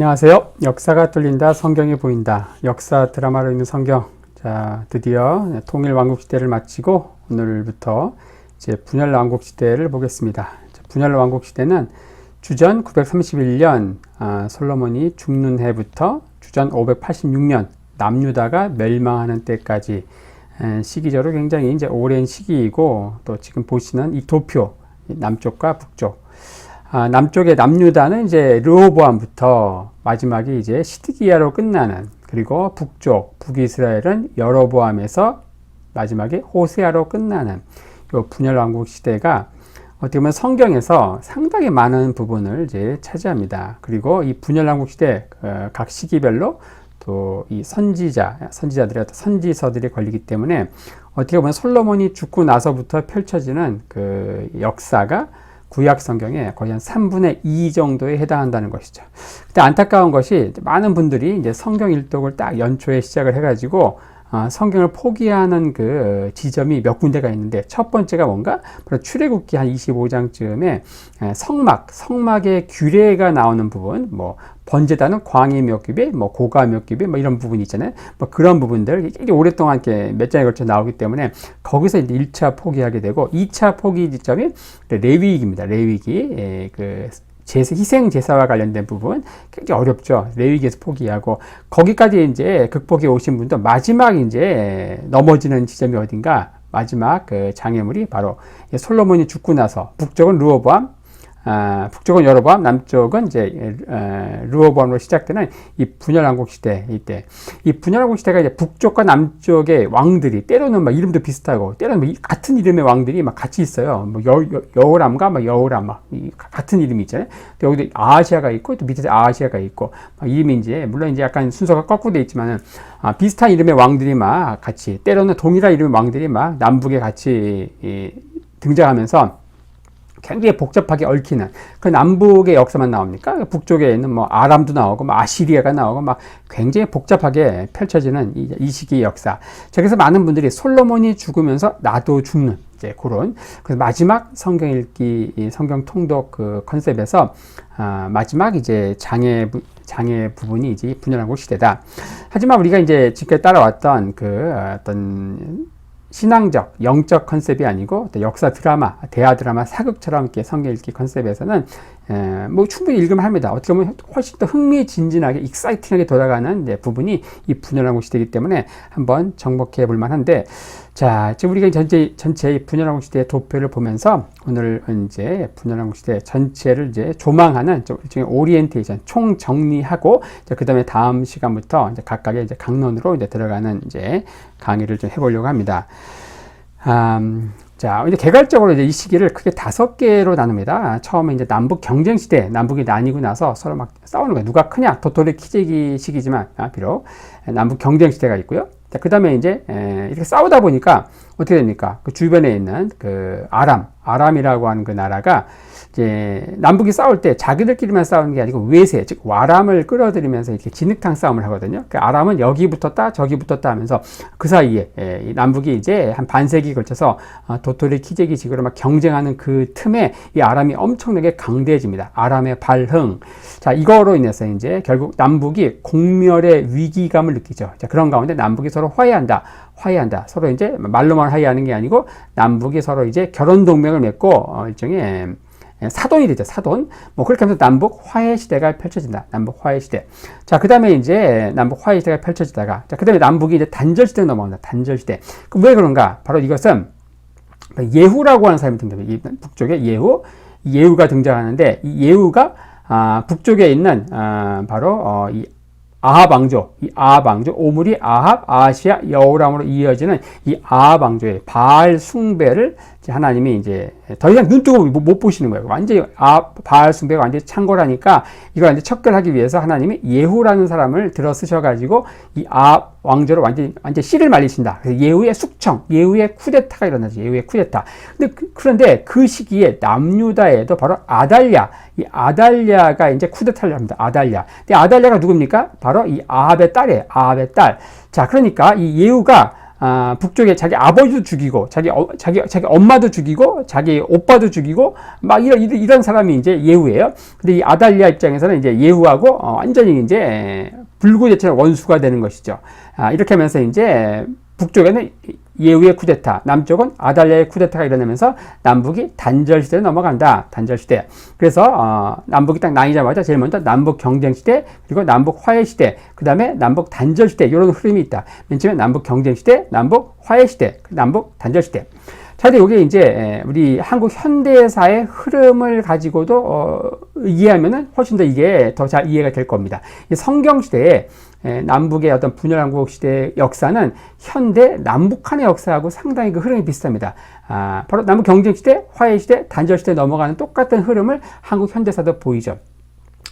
안녕하세요. 역사가 뚫린다, 성경이 보인다. 역사 드라마로 읽는 성경. 자, 드디어 통일 왕국 시대를 마치고 오늘부터 이제 분열 왕국 시대를 보겠습니다. 분열 왕국 시대는 주전 931년 아, 솔로몬이 죽는 해부터 주전 586년 남유다가 멸망하는 때까지 에, 시기적으로 굉장히 이제 오랜 시기이고 또 지금 보시는 이 도표 남쪽과 북쪽 아, 남쪽의 남유다는 이제 르호보암부터 마지막에 이제 시드기야로 끝나는 그리고 북쪽 북이스라엘은 여로보암에서 마지막에 호세아로 끝나는 이 분열 왕국 시대가 어떻게 보면 성경에서 상당히 많은 부분을 이제 차지합니다. 그리고 이 분열 왕국 시대 어, 각 시기별로 또 이 선지자 선지자들의 선지서들이 걸리기 때문에 어떻게 보면 솔로몬이 죽고 나서부터 펼쳐지는 그 역사가 구약 성경에 거의 한 3분의 2 정도에 해당한다는 것이죠. 근데 안타까운 것이 많은 분들이 이제 성경 일독을 딱 연초에 시작을 해가지고 어, 성경을 포기하는 그 지점이 몇 군데가 있는데 첫 번째가 뭔가 바로 출애굽기 한 25장쯤에 성막, 성막의 규례가 나오는 부분, 뭐 번제단은 광이 몇 규비, 뭐 고가 몇 규비, 뭐 이런 부분이 있잖아요. 뭐 그런 부분들 이게 오랫동안 이렇게 몇 장에 걸쳐 나오기 때문에 거기서 이제 1차 포기하게 되고 2차 포기 지점이 레위기입니다. 레위기. 예, 그 제사, 희생 제사와 관련된 부분 굉장히 어렵죠. 레위기에서 포기하고 거기까지 이제 극복해 오신 분도 마지막 이제 넘어지는 지점이 어딘가 마지막 그 장애물이 바로 솔로몬이 죽고 나서 북쪽은 루어보암 아, 북쪽은 여로보암, 남쪽은 이제 루어보암으로 시작되는 이 분열왕국 시대 이때 이 분열왕국 시대가 이제 북쪽과 남쪽의 왕들이 때로는 막 이름도 비슷하고 때로는 뭐 같은 이름의 왕들이 막 같이 있어요. 뭐 여, 여, 여호람과 막 여호람 막 같은 이름이 있잖아요. 여기도 아시아가 있고 또 밑에 아시아가 있고 이름이 이제 물론 이제 약간 순서가 거꾸로 돼 있지만은 아, 비슷한 이름의 왕들이 막 같이 때로는 동일한 이름의 왕들이 막 남북에 같이 이, 등장하면서 굉장히 복잡하게 얽히는 그 남북의 역사만 나옵니까? 북쪽에 있는 뭐 아람도 나오고 뭐 아시리아가 나오고 막 굉장히 복잡하게 펼쳐지는 이, 이 시기의 역사. 자, 그래서 많은 분들이 솔로몬이 죽으면서 나도 죽는 이제 그런 그래서 마지막 성경 읽기 성경 통독 그 컨셉에서 아, 마지막 이제 장애 장애 부분이 이제 분열하고 시대다. 하지만 우리가 이제 지금까지 따라왔던 그 어떤 신앙적, 영적 컨셉이 아니고 역사 드라마, 대화 드라마, 사극처럼 이렇게 성경 읽기 컨셉에서는 에, 뭐 충분히 읽으면 합니다. 어떻게 보면 훨씬 더 흥미진진하게, 익사이팅하게 돌아가는 네, 부분이 이 분열왕국 시대이기 때문에 한번 정복해 볼 만한데, 자, 지금 우리가 전체, 전체 이 분열왕국 시대의 도표를 보면서 오늘 이제 분열왕국 시대 전체를 이제 조망하는 일종의 오리엔테이션, 총 정리하고, 그 다음에 다음 시간부터 이제 각각의 이제 강론으로 이제 들어가는 이제 강의를 좀 해보려고 합니다. 음, 자, 이제 개괄적으로 이제 이 시기를 크게 다섯 개로 나눕니다. 처음에 이제 남북 경쟁 시대, 남북이 나뉘고 나서 서로 막 싸우는 거예요. 누가 크냐? 도토리 키재기 시기지만, 아, 비록 남북 경쟁 시대가 있고요. 자, 그 다음에 이제 에, 이렇게 싸우다 보니까 어떻게 됩니까? 그 주변에 있는 그 아람, 아람이라고 하는 그 나라가 이제 남북이 싸울 때 자기들끼리만 싸우는 게 아니고 외세, 즉 와람을 끌어들이면서 이렇게 진흙탕 싸움을 하거든요. 그 아람은 여기 붙었다, 저기 붙었다 하면서 그 사이에 예, 남북이 이제 한 반세기 걸쳐서 어, 도토리 키재기 지구로 막 경쟁하는 그 틈에 이 아람이 엄청나게 강대해집니다. 아람의 발흥. 자, 이거로 인해서 이제 결국 남북이 공멸의 위기감을 느끼죠. 자, 그런 가운데 남북이 서로 화해한다. 화해한다. 서로 이제 말로만 화해하는 게 아니고 남북이 서로 이제 결혼 동맹을 맺고 어, 일종의 예, 사돈이 되죠. 사돈. 뭐 그렇게 하면서 남북 화해 시대가 펼쳐진다. 남북 화해 시대. 자, 그다음에 이제 남북 화해 시대가 펼쳐지다가 자, 그다음에 남북이 이제 단절 시대로 넘어간다. 단절 시대. 그럼 왜 그런가? 바로 이것은 예후라고 하는 사람이 등장해요. 북쪽에 예후. 예후가 등장하는데 이 예후가 아, 북쪽에 있는 아, 바로 어, 이 아합 왕조, 이 아합 왕조, 오물이 아합, 아시아, 여호람으로 이어지는 이 아합 왕조의 바알 숭배를 하나님이 이제 더 이상 눈 뜨고 못 보시는 거예요. 완전히 아, 바알 숭배가 완전히 창궐하니까 이걸 이제 척결하기 위해서 하나님이 예후라는 사람을 들어 쓰셔가지고 이 아 왕조를 완전히 완전 씨를 말리신다. 그래서 예후의 숙청, 예후의 쿠데타가 일어나죠. 예후의 쿠데타. 근데 그, 그런데 그 시기에 남유다에도 바로 아달랴, 이 아달랴가 이제 쿠데타를 합니다. 아달랴. 근데 아달랴가 누굽니까? 바로 이 아합의 딸이에요. 아합의 딸. 자, 그러니까 이 예후가 아, 북쪽에 자기 아버지도 죽이고 자기 어, 자기 자기 엄마도 죽이고 자기 오빠도 죽이고 막 이런 이런- 사람이 이제 예후예요. 근데 이 아달리아 입장에서는 이제 예후하고 어, 완전히 이제 불구제처럼 원수가 되는 것이죠. 아, 이렇게 하면서 이제 북쪽에는 예후의 쿠데타, 남쪽은 아달리아의 쿠데타가 일어나면서 남북이 단절 시대로 넘어간다. 단절 시대. 그래서 어, 남북이 딱 나뉘자마자 제일 먼저 남북 경쟁 시대, 그리고 남북 화해 시대, 그 다음에 남북 단절 시대 이런 흐름이 있다. 맨 처음에 남북 경쟁 시대, 남북 화해 시대, 남북 단절 시대. 자, 근데 이게 이제 우리 한국 현대사의 흐름을 가지고도 어, 이해하면은 훨씬 더 이게 더 잘 이해가 될 겁니다. 이 성경 시대에 에, 남북의 어떤 분열왕국 시대의 역사는 현대 남북한의 역사하고 상당히 그 흐름이 비슷합니다. 아, 바로 남북 경쟁 시대, 화해 시대, 단절 시대 넘어가는 똑같은 흐름을 한국 현대사도 보이죠.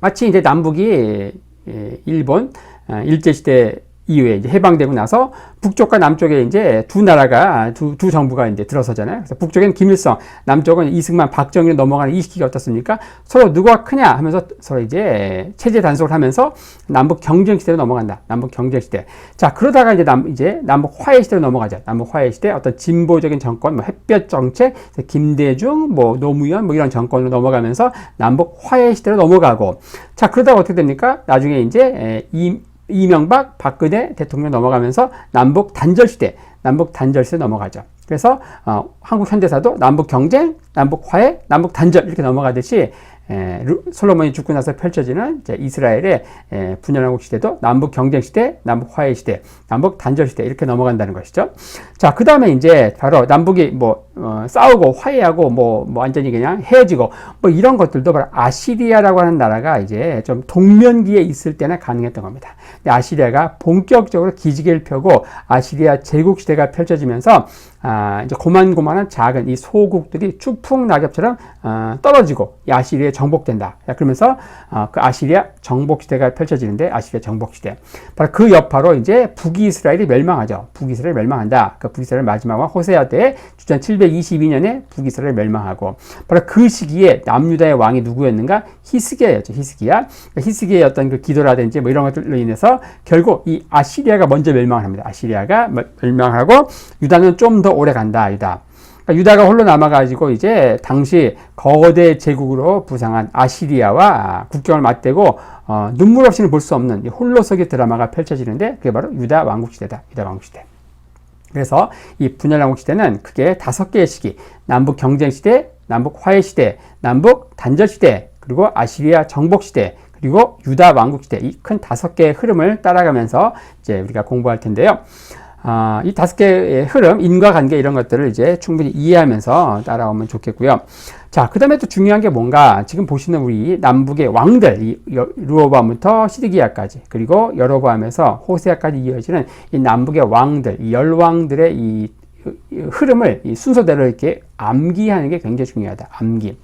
마치 이제 남북이 예, 일본 아, 일제 시대 이후에 이제 해방되고 나서 북쪽과 남쪽에 이제 두 나라가 두, 두 정부가 이제 들어서잖아요. 그래서 북쪽엔 김일성, 남쪽은 이승만, 박정희로 넘어가는 이 시기가 어떻습니까? 서로 누가 크냐 하면서 서로 이제 체제 단속을 하면서 남북 경쟁 시대로 넘어간다. 남북 경쟁 시대. 자 그러다가 이제 남 이제 남북 화해 시대로 넘어가자. 남북 화해 시대 어떤 진보적인 정권, 뭐 햇볕 정책, 김대중, 뭐 노무현 뭐 이런 정권으로 넘어가면서 남북 화해 시대로 넘어가고 자 그러다가 어떻게 됩니까? 나중에 이제 에, 이 이명박, 박근혜 대통령 넘어가면서 남북 단절 시대, 남북 단절 시대 넘어가죠. 그래서 어, 한국 현대사도 남북 경쟁, 남북 화해, 남북 단절 이렇게 넘어가듯이 에, 루, 솔로몬이 죽고 나서 펼쳐지는 이제 이스라엘의 에, 분열왕국 시대도 남북 경쟁 시대, 남북 화해 시대, 남북 단절 시대 이렇게 넘어간다는 것이죠. 자, 그 다음에 이제 바로 남북이 뭐 어, 싸우고 화해하고 뭐, 뭐 완전히 그냥 헤어지고 뭐 이런 것들도 바로 아시리아라고 하는 나라가 이제 좀 동면기에 있을 때나 가능했던 겁니다. 아시리아가 본격적으로 기지개를 펴고 아시리아 제국 시대가 펼쳐지면서 아, 이제 고만고만한 작은 이 소국들이 추풍 낙엽처럼 어, 떨어지고 이 아시리아에 정복된다. 자, 그러면서 어, 그 아시리아 정복 시대가 펼쳐지는데 아시리아 정복 시대. 바로 그 여파로 이제 북이스라엘이 멸망하죠. 북이스라엘 멸망한다. 그 북이스라엘 마지막은 호세아 때 주전 722년에 북이스라엘 멸망하고 바로 그 시기에 남유다의 왕이 누구였는가? 히스기야였죠. 히스기야. 그러니까 히스기야의 어떤 그 기도라든지 뭐 이런 것들로 인해서 결국 이 아시리아가 먼저 멸망을 합니다. 아시리아가 멸망하고 유다는 좀더 오래 간다. 유다. 그러니까 유다가 홀로 남아가지고 이제 당시 거대 제국으로 부상한 아시리아와 국경을 맞대고 어, 눈물 없이는 볼 수 없는 이 홀로서기 드라마가 펼쳐지는데 그게 바로 유다 왕국 시대다. 유다 왕국 시대. 그래서 이 분열 왕국 시대는 크게 다섯 개의 시기, 남북 경쟁 시대, 남북 화해 시대, 남북 단절 시대, 그리고 아시리아 정복 시대, 그리고 유다 왕국 시대 이 큰 다섯 개의 흐름을 따라가면서 이제 우리가 공부할 텐데요. 아, 이 다섯 개의 흐름, 인과관계 이런 것들을 이제 충분히 이해하면서 따라오면 좋겠고요. 자, 그 다음에 또 중요한 게 뭔가 지금 보시는 우리 남북의 왕들, 이 루어밤부터 시드기야까지 그리고 여로보암에서 호세아까지 이어지는 이 남북의 왕들, 이 열왕들의 이 흐름을 이 순서대로 이렇게 암기하는 게 굉장히 중요하다. 암기.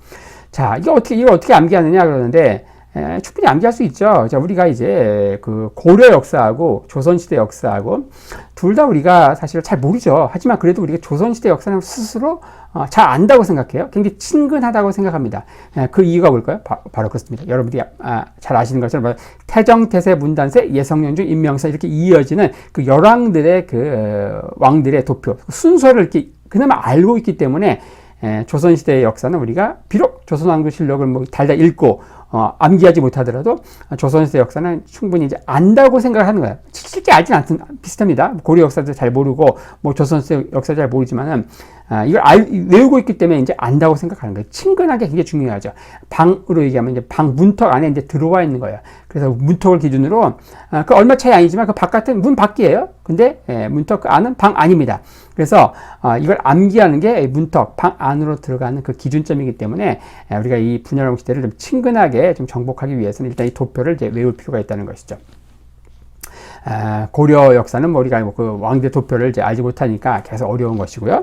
자, 이거 어떻게, 이거 어떻게 암기하느냐 그러는데, 에, 충분히 암기할 수 있죠. 자, 우리가 이제 그 고려 역사하고 조선시대 역사하고 둘 다 우리가 사실 잘 모르죠. 하지만 그래도 우리가 조선시대 역사는 스스로 어, 잘 안다고 생각해요. 굉장히 친근하다고 생각합니다. 에, 그 이유가 뭘까요? 바, 로 그렇습니다. 여러분들이 아, 잘 아시는 것처럼 태정, 태세, 문단세, 예성연주, 임명사 이렇게 이어지는 그 열왕들의 그 어, 왕들의 도표 순서를 이렇게 그나마 알고 있기 때문에 에, 조선시대의 역사는 우리가 비록 조선왕조 실록을 뭐 달달 읽고 어, 암기하지 못하더라도 조선시대 역사는 충분히 이제 안다고 생각을 하는 거예요. 실제 알진 않든 비슷합니다. 고려 역사도 잘 모르고 뭐 조선시대 역사도 잘 모르지만은 아, 이걸 알, 외우고 있기 때문에 이제 안다고 생각하는 거예요. 친근하게 굉장히 중요하죠. 방으로 얘기하면 이제 방 문턱 안에 이제 들어와 있는 거예요. 그래서 문턱을 기준으로 아, 그 얼마 차이 아니지만 그 바깥은 문 밖이에요. 근데 예, 문턱 그 안은 방 안입니다. 그래서 아, 이걸 암기하는 게 문턱 방 안으로 들어가는 그 기준점이기 때문에 예, 우리가 이 분열왕 시대를 좀 친근하게 좀 정복하기 위해서는 일단 이 도표를 이제 외울 필요가 있다는 것이죠. 아, 고려 역사는 뭐 우리가 그 왕대 도표를 이제 알지 못하니까 계속 어려운 것이고요.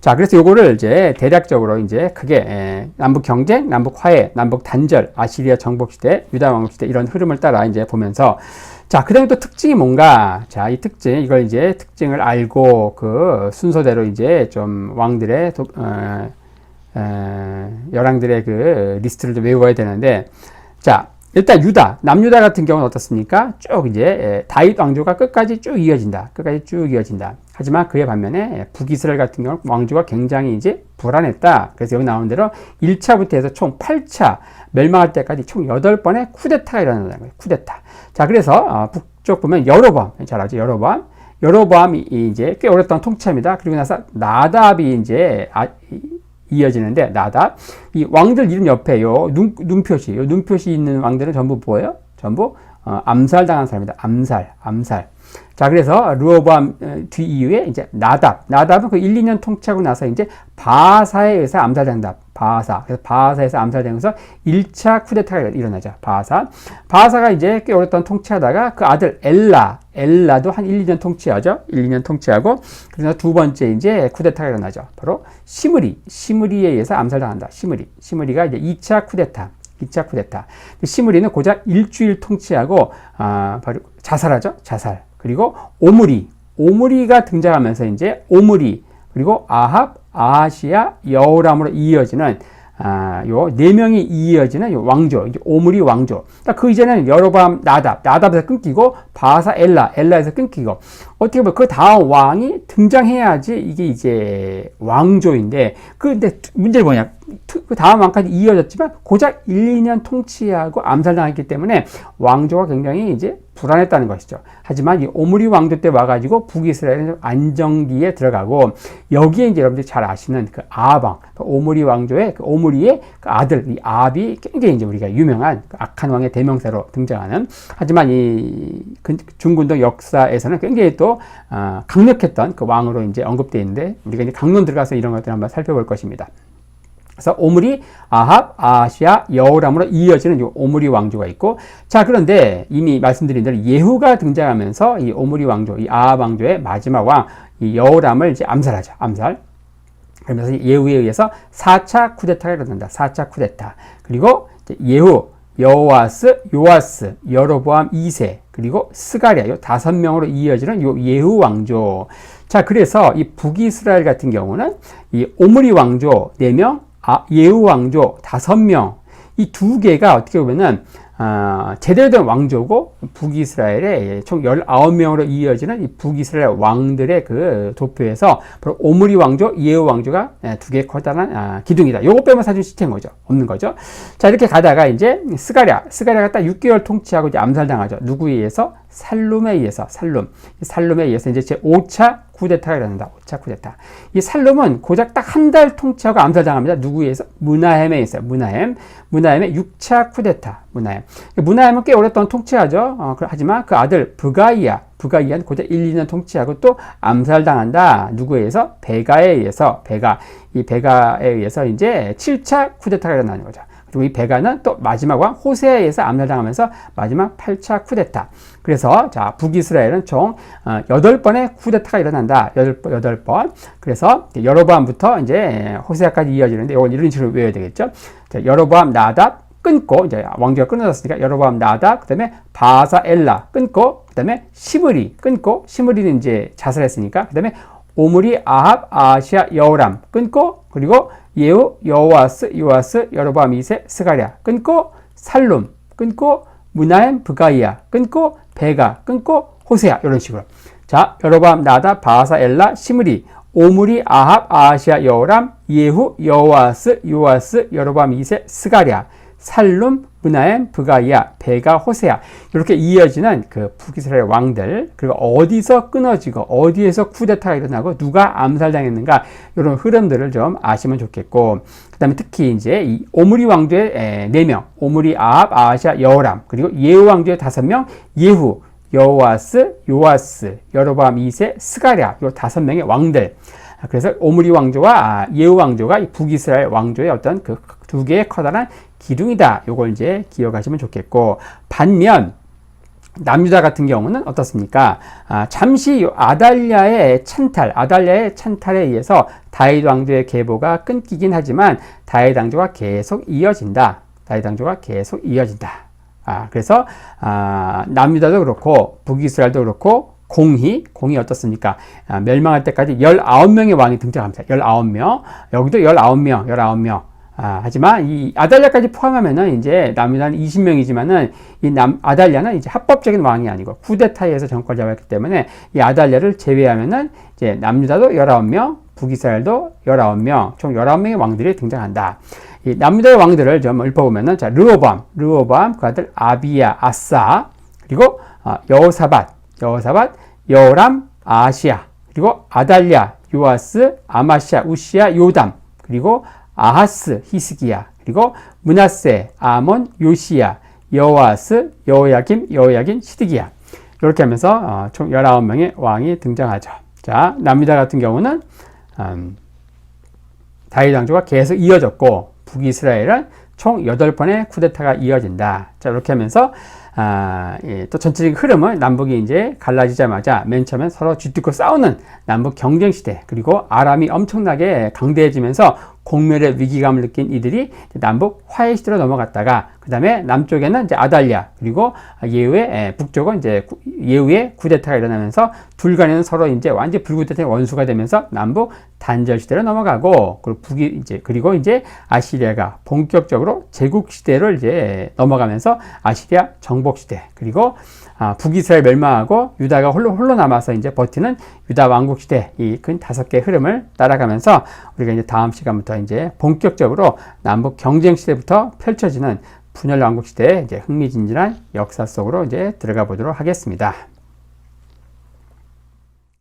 자, 그래서 요거를 이제 대략적으로 이제 크게 에, 남북 경쟁, 남북 화해, 남북 단절, 아시리아 정복 시대, 유다 왕국 시대 이런 흐름을 따라 이제 보면서 자, 그 다음에 또 특징이 뭔가? 자, 이 특징, 이걸 이제 특징을 알고 그 순서대로 이제 좀 왕들의 도, 어, 어, 열왕들의 그 리스트를 좀 외워야 되는데, 자, 일단 유다, 남유다 같은 경우는 어떻습니까? 쭉 이제 다윗 왕조가 끝까지 쭉 이어진다. 끝까지 쭉 이어진다. 하지만 그에 반면에 북이스라엘 같은 경우는 왕조가 굉장히 이제 불안했다. 그래서 여기 나오는 대로 1차부터 해서 총 8차 멸망할 때까지 총 8번의 쿠데타가 일어난다는 거예요. 쿠데타. 자, 그래서 어, 북쪽 보면 여로밤, 잘 알죠? 여로밤. 여로밤이 이제 꽤 오랫동안 통치합니다. 그리고 나서 나답이 이제 아, 이어지는데 나답 이 왕들 이름 옆에 요 눈 눈표시 요 눈표시 있는 왕들은 전부 뭐예요? 전부 어, 암살당한 사람이다. 암살, 암살. 자, 그래서 르호보암 어, 뒤 이후에 이제 나답. 나답은 그 1, 2년 통치하고 나서 이제 바사에 의해서 암살된다. 바사. 그래서 바사에서 암살되면서 1차 쿠데타가 일어나죠. 바사. 바사가 이제 꽤 오랫동안 통치하다가 그 아들 엘라. 엘라도 한 1, 2년 통치하죠. 1, 2년 통치하고 그래서 두 번째 이제 쿠데타가 일어나죠. 바로 시므리. 시므리에 의해서 암살당한다. 시므리. 시므리가 이제 2차 쿠데타. 2차 쿠데타. 시므리는 고작 일주일 통치하고 아, 바로 자살하죠. 자살. 그리고 오므리. 오므리가 등장하면서 이제 오므리 그리고 아합, 아시아, 여호람으로 이어지는 아, 요 네 명이 이어지는 요 왕조, 이제 오므리 왕조. 그러니까 그 이전에는 여로밤, 나답, 나답에서 끊기고 바사, 엘라, 엘라에서 끊기고 어떻게 보면 그 다음 왕이 등장해야지 이게 이제 왕조인데 그근데 문제는 뭐냐? 그 다음 왕까지 이어졌지만 고작 1, 2년 통치하고 암살당했기 때문에 왕조가 굉장히 이제 불안했다는 것이죠. 하지만 이 오므리 왕조 때 와가지고 북이스라엘은 안정기에 들어가고 여기에 이제 여러분들이 잘 아시는 그 아방, 그 오므리 왕조의 그 오므리의 그 아들 이 아비 굉장히 이제 우리가 유명한 그 악한 왕의 대명사로 등장하는 하지만 이 중군도 역사에서는 굉장히 또 어, 강력했던 그 왕으로 이제 언급되어 있는데 우리가 이제 강론 들어가서 이런 것들 한번 살펴볼 것입니다. 그래서 오므리, 아합, 아시아, 여호람으로 이어지는 이 오므리 왕조가 있고 자 그런데 이미 말씀드린 대로 예후가 등장하면서 이 오므리 왕조, 이 아합 왕조의 마지막 왕, 이 여호람을 이제 암살하죠. 암살. 그러면서 예후에 의해서 4차 쿠데타가 일어난다. 4차 쿠데타. 그리고 예후, 여호와스, 요아스, 여로보암 2세, 그리고 스가랴 요 다섯 명으로 이어지는 요 예후 왕조. 자, 그래서 이 북이스라엘 같은 경우는 이 오므리 왕조 4명, 아, 예후 왕조 다섯 명, 이 두 개가 어떻게 보면은 어, 제대로 된 왕조고 북이스라엘의 총 19명으로 이어지는 이 북이스라엘 왕들의 그 도표에서 바로 오므리 왕조, 예후 왕조가 예, 두 개의 커다란 아, 기둥이다. 요거 빼면 사실 시스템 거죠. 없는 거죠. 자, 이렇게 가다가 이제 스가랴, 스가랴가 딱 6개월 통치하고 이제 암살당하죠. 누구에 의해서? 살룸에 의해서, 살룸. 살룸에 의해서 이제 제 5차 쿠데타가 일어난다. 5차 쿠데타. 이 살룸은 고작 딱 한 달 통치하고 암살당합니다. 누구에 의해서? 문하햄에 있어요. 문하햄. 문하햄의 6차 쿠데타. 문하햄. 문하햄은 꽤 오랫동안 통치하죠. 어, 하지만 그 아들 브가이아, 브가이아는 고작 1, 2년 통치하고 또 암살당한다. 누구에 의해서? 베가에 의해서. 베가. 이 베가에 의해서 이제 7차 쿠데타가 일어나는 거죠. 그리고 이 베가는 또 마지막 왕 호세에 의해서 암살당하면서 마지막 8차 쿠데타. 그래서 자 북이스라엘은 총 8번의 어, 쿠데타가 일어난다. 8, 번 그래서 여로보암부터 이제 호세아까지 이어지는데 이걸 이런 식으로 외워야 되겠죠. 자, 여로보암 나답 끊고 이제 왕조가 끊어졌으니까 여로보암 나답 그다음에 바사 엘라 끊고 그다음에 시므리 끊고 시므리는 이제 자살했으니까 그다음에 오므리 아합 아시아 여호람. 끊고 그리고 예후 여호와스 요아스 여로보암 이세 스가랴. 끊고 살룸. 끊고 무나엠 브가이아. 끊고 베가. 끊고 호세아. 이런 식으로. 자 여로보암 나다 바사 엘라 시므리. 오므리 아합 아시아 여호람 예후 여호와스 요아스 여로보암 이세 스가랴 살룸, 문하엠, 브가이아, 베가, 호세아. 이렇게 이어지는 그 북이스라엘 왕들 그리고 어디서 끊어지고 어디에서 쿠데타가 일어나고 누가 암살당했는가 이런 흐름들을 좀 아시면 좋겠고 그다음에 특히 이제 이 오므리 왕조의 네 명, 오므리, 아합, 아시아, 여호람 그리고 예후 왕조의 다섯 명, 예후, 여호와스, 요아스, 여로밤 2세, 스가랴 요 다섯 명의 왕들. 그래서 오므리 왕조와 예후 왕조가 북이스라엘 왕조의 어떤 그 두 개의 커다란 기둥이다. 요걸 이제 기억하시면 좋겠고 반면 남유다 같은 경우는 어떻습니까? 아, 잠시 아달랴의 찬탈, 아달랴의 찬탈에 의해서 다윗 왕조의 계보가 끊기긴 하지만 다윗 왕조가 계속 이어진다. 다윗 왕조가 계속 이어진다. 아, 그래서 아, 남유다도 그렇고 북이스라엘도 그렇고 공희, 공이 어떻습니까? 아, 멸망할 때까지 19명의 왕이 등장합니다. 19명. 여기도 19명, 19명. 아, 하지만 이 아달랴까지 포함하면은 이제 남유다는 20명이지만은 이 남, 아달랴는 이제 합법적인 왕이 아니고 쿠데타에서 정권을 잡았기 때문에 이 아달랴를 제외하면은 이제 남유다도 19명, 북이스라엘도 19명, 총 19명의 왕들이 등장한다. 이 남유다의 왕들을 좀 읊어보면은 자, 르호밤, 르호밤, 그 아들 아비야, 아싸, 그리고 아, 여호사밧, 여호사밧, 여호람, 아시아, 그리고 아달랴, 요아스, 아마시아, 우시아, 요담, 그리고 아하스, 히스기야, 그리고 문하세, 아몬, 요시야, 여호아스, 여호야김, 여호야긴, 시드기야. 이렇게 하면서 어, 총 19명의 왕이 등장하죠. 자, 남유다 같은 경우는 음, 다윗 왕조가 계속 이어졌고 북이스라엘은 총 8번의 쿠데타가 이어진다. 자, 이렇게 하면서 아, 예, 또 전체적인 흐름은 남북이 이제 갈라지자마자 맨 처음에 서로 쥐뜯고 싸우는 남북 경쟁 시대 그리고 아람이 엄청나게 강대해지면서 공멸의 위기감을 느낀 이들이 남북 화해 시대로 넘어갔다가 그 다음에 남쪽에는 이제 아달랴 그리고 예후의 예, 북쪽은 이제 구- 예후의 쿠데타가 일어나면서 둘 간에는 서로 이제 완전 불구대의 원수가 되면서 남북 단절 시대로 넘어가고 그리고 북이 이제 그리고 이제 아시리아가 본격적으로 제국 시대를 이제 넘어가면서 아시리아 정복 시대 그리고 아, 북이스라엘 멸망하고 유다가 홀로 홀로 남아서 이제 버티는 유다 왕국 시대 이 큰 다섯 개의 흐름을 따라가면서 우리가 이제 다음 시간부터 이제 본격적으로 남북 경쟁 시대부터 펼쳐지는 분열 왕국 시대의 이제 흥미진진한 역사 속으로 이제 들어가 보도록 하겠습니다.